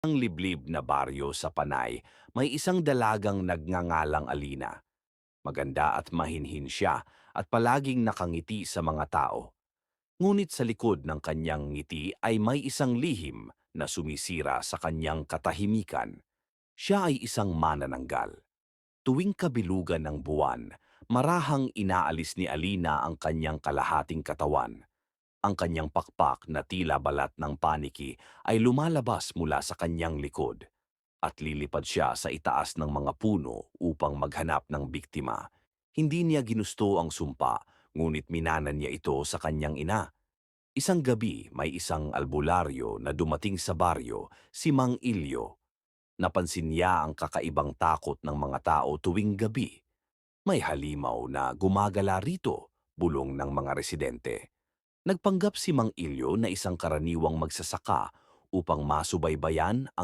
Ang liblib na baryo sa Panay, may isang dalagang nagngangalang Alina. Maganda at mahinhin siya at palaging nakangiti sa mga tao. Ngunit sa likod ng kanyang ngiti ay may isang lihim na sumisira sa kanyang katahimikan. Siya ay isang manananggal. Tuwing kabilugan ng buwan, marahang inaalis ni Alina ang kanyang kalahating katawan. Ang kanyang pakpak na tila balat ng paniki ay lumalabas mula sa kanyang likod at lilipad siya sa itaas ng mga puno upang maghanap ng biktima. Hindi niya ginusto ang sumpa, ngunit minanan niya ito sa kanyang ina. Isang gabi, may isang albularyo na dumating sa baryo, si Mang Ilyo. Napansin niya ang kakaibang takot ng mga tao tuwing gabi. May halimaw na gumagala rito, bulong ng mga residente. Nagpanggap si Mang Ilyo na isang karaniwang magsasaka upang masubaybayan ang